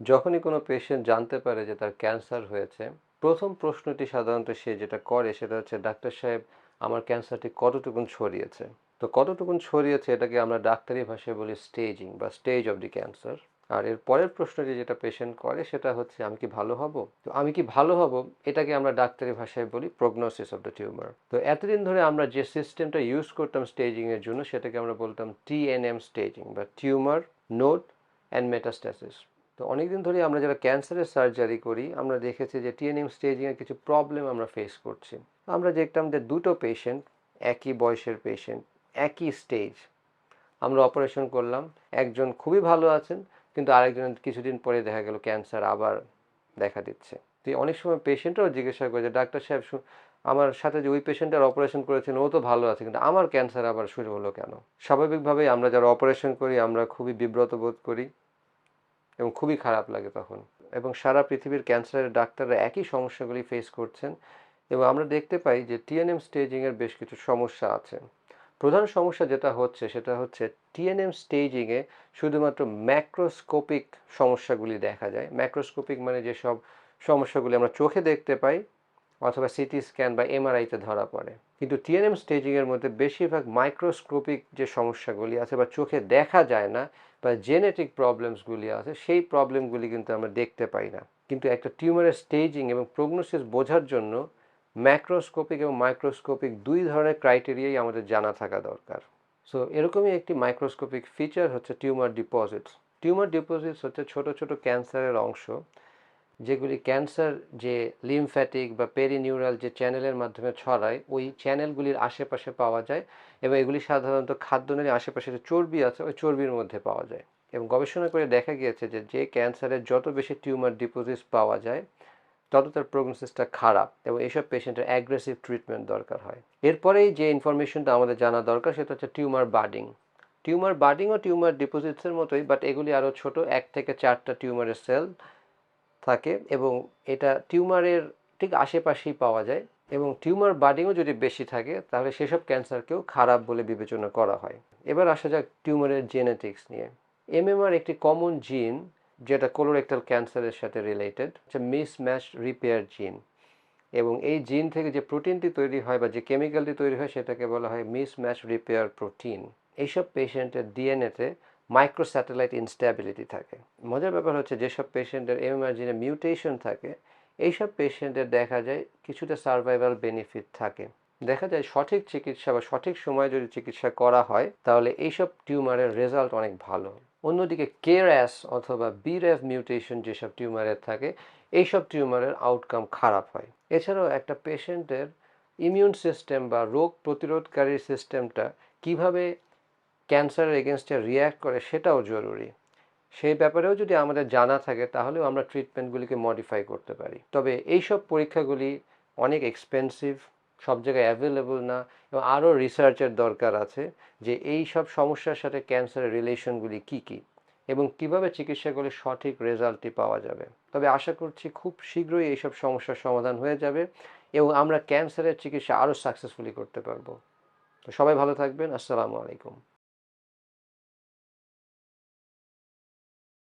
যখনই কোনো পেশেন্ট জানতে পারে যে তার ক্যান্সার হয়েছে, প্রথম প্রশ্নটি সাধারণত সে যেটা করে সেটা হচ্ছে, ডাক্তার সাহেব, আমার ক্যান্সারটি কতটুকুন ছড়িয়েছে? তো কতটুকুন ছড়িয়েছে এটাকে আমরা ডাক্তারি ভাষায় বলি স্টেজিং বা স্টেজ অফ দি ক্যান্সার আর এর পরের প্রশ্নটি যেটা পেশেন্ট করে সেটা হচ্ছে, আমি কি ভালো হব? তো আমি কি ভালো হব? এটাকে আমরা ডাক্তারি ভাষায় বলি প্রগনোসিস অফ দ্য টিউমার তো এতদিন ধরে আমরা যে সিস্টেমটা ইউজ করতাম স্টেজিংয়ের জন্য, সেটাকে আমরা বলতাম টিএনএম স্টেজিং বা টিউমার নোট অ্যান্ড মেটাস্ট্যাসিস তো অনেকদিন ধরে আমরা যারা ক্যান্সারের সার্জারি করি, আমরা দেখেছি যে টিএনএম স্টেজিংয়ের কিছু প্রবলেম আমরা ফেস করছি। আমরা দেখতাম যে দুটো পেশেন্ট একই বয়সের পেশেন্ট একই স্টেজ আমরা অপারেশন করলাম, একজন খুবই ভালো আছেন, কিন্তু আরেকজন কিছুদিন পরে দেখা গেল ক্যান্সার আবার দেখা দিচ্ছে। তো অনেক সময় পেশেন্টরাও জিজ্ঞাসা করে যে, ডাক্তার সাহেব আমার সাথে যে ওই পেশেন্টের অপারেশন করেছেন, ও তো ভালো আছে, কিন্তু আমার ক্যান্সার আবার শুরু হলো কেন? স্বাভাবিকভাবেই আমরা যারা অপারেশন করি, আমরা খুবই বিব্রত বোধ করি। এবং খুবই খারাপ লাগে তখন। এবং সারা পৃথিবীর ক্যান্সারের ডাক্তাররা একই সমস্যাগুলি ফেস করছেন এবং আমরা দেখতে পাই যে টিএনএম স্টেজিংয়ের বেশ কিছু সমস্যা আছে। প্রধান সমস্যা যেটা হচ্ছে সেটা হচ্ছে টিএনএম স্টেজিংয়ে শুধুমাত্র ম্যাক্রোস্কোপিক সমস্যাগুলি দেখা যায়। ম্যাক্রোস্কোপিক মানে যেসব সমস্যাগুলি আমরা চোখে দেখতে পাই অথবা সিটি স্ক্যান বা এমআরআইতে ধরা পড়ে। কিন্তু টিএনএম স্টেজিংয়ের মধ্যে বেশিরভাগ মাইক্রোস্কোপিক যে সমস্যাগুলি আছে বা চোখে দেখা যায় না বা জেনেটিক প্রবলেমসগুলি আছে, সেই প্রবলেমগুলি কিন্তু আমরা দেখতে পাই না। কিন্তু একটা টিউমারের স্টেজিং এবং প্রগনোসিস বোঝার জন্য ম্যাক্রোস্কোপিক এবং মাইক্রোস্কোপিক দুই ধরনের ক্রাইটেরিয়াই আমাদের জানা থাকা দরকার। সো এরকমই একটি মাইক্রোস্কোপিক ফিচার হচ্ছে টিউমার ডিপোজিটস টিউমার ডিপোজিটস হচ্ছে ছোট ছোট ক্যান্সারের অংশ। যেগুলি ক্যান্সার, যে লিমফ্যাটিক বা পেরিনিউরাল যে চ্যানেলের মাধ্যমে ছড়ায়, ওই চ্যানেলগুলির আশেপাশে পাওয়া যায় এবং এগুলি সাধারণত খাদ্য খাদ্যনালীর আশেপাশে যে চর্বি আছে, ওই চর্বির মধ্যে পাওয়া যায়। এবং গবেষণা করে দেখা গিয়েছে যে যে ক্যান্সারের যত বেশি টিউমার ডিপোজিটস পাওয়া যায়, তত তার প্রগনোসিসটা খারাপ এবং এইসব পেশেন্টের অ্যাগ্রেসিভ ট্রিটমেন্ট দরকার হয়। এরপরেই যে ইনফরমেশনটা আমাদের জানা দরকার, সেটা হচ্ছে টিউমার বার্ডিং। টিউমার বার্ডিং ও টিউমার ডিপোজিটসের মতোই বাট এগুলি আরও ছোট, এক থেকে চারটা টিউমারের সেল। থাকে এবং এটা টিউমারের ঠিক আশেপাশেই পাওয়া যায় এবং টিউমার বার্ডিংও যদি বেশি থাকে, তাহলে সেসব ক্যান্সারকেও খারাপ বলে বিবেচনা করা হয়। এবার আসা যাক টিউমারের জেনেটিক্স নিয়ে। এমএমআর একটি কমন জিন যেটা কোলোরেক্টাল ক্যান্সারের সাথে রিলেটেড হচ্ছে মিসম্যাচ রিপেয়ার জিন এবং এই জিন থেকে যে প্রোটিনটি তৈরি হয় বা যে কেমিক্যালটি তৈরি হয়, সেটাকে বলা হয় মিসম্যাচ রিপেয়ার প্রোটিন এইসব পেশেন্টের ডিএনএতে মাইক্রোস্যাটেলাইট ইনস্ট্যাবিলিটি থাকে। মজার ব্যাপার হচ্ছে যেসব পেশেন্টের এমএমআর জিনে মিউটেশন থাকে, এইসব পেশেন্টের দেখা যায় কিছুটা সার্ভাইভাল বেনিফিট থাকে। দেখা যায় সঠিক চিকিৎসা বা সঠিক সময়ে যদি চিকিৎসা করা হয়, তাহলে এইসব টিউমারের রেজাল্ট অনেক ভালো। অন্যদিকে কেরাস অথবা বিরেভ মিউটেশন যেসব টিউমারের থাকে, এইসব টিউমারের আউটকাম খারাপ হয়। এছাড়াও একটা পেশেন্টের ইমিউন সিস্টেম বা রোগ প্রতিরোধকারী সিস্টেমটা কীভাবে ক্যান্সারের এগেনস্টে রিয়্যাক্ট করে সেটাও জরুরি। সেই ব্যাপারেও যদি আমাদের জানা থাকে, তাহলেও আমরা ট্রিটমেন্টগুলিকে মডিফাই করতে পারি। তবে এইসব পরীক্ষাগুলি অনেক এক্সপেন্সিভ সব জায়গায় অ্যাভেলেবল না এবং আরও রিসার্চের দরকার আছে যে এই সব সমস্যার সাথে ক্যান্সারের রিলেশনগুলি কী কী এবং কীভাবে চিকিৎসা করলে সঠিক রেজাল্টটি পাওয়া যাবে। তবে আশা করছি খুব শীঘ্রই এইসব সমস্যার সমাধান হয়ে যাবে এবং আমরা ক্যান্সারের চিকিৎসা আরও সাকসেসফুলি করতে পারব। তো সবাই ভালো থাকবেন। আসসালামু আলাইকুম।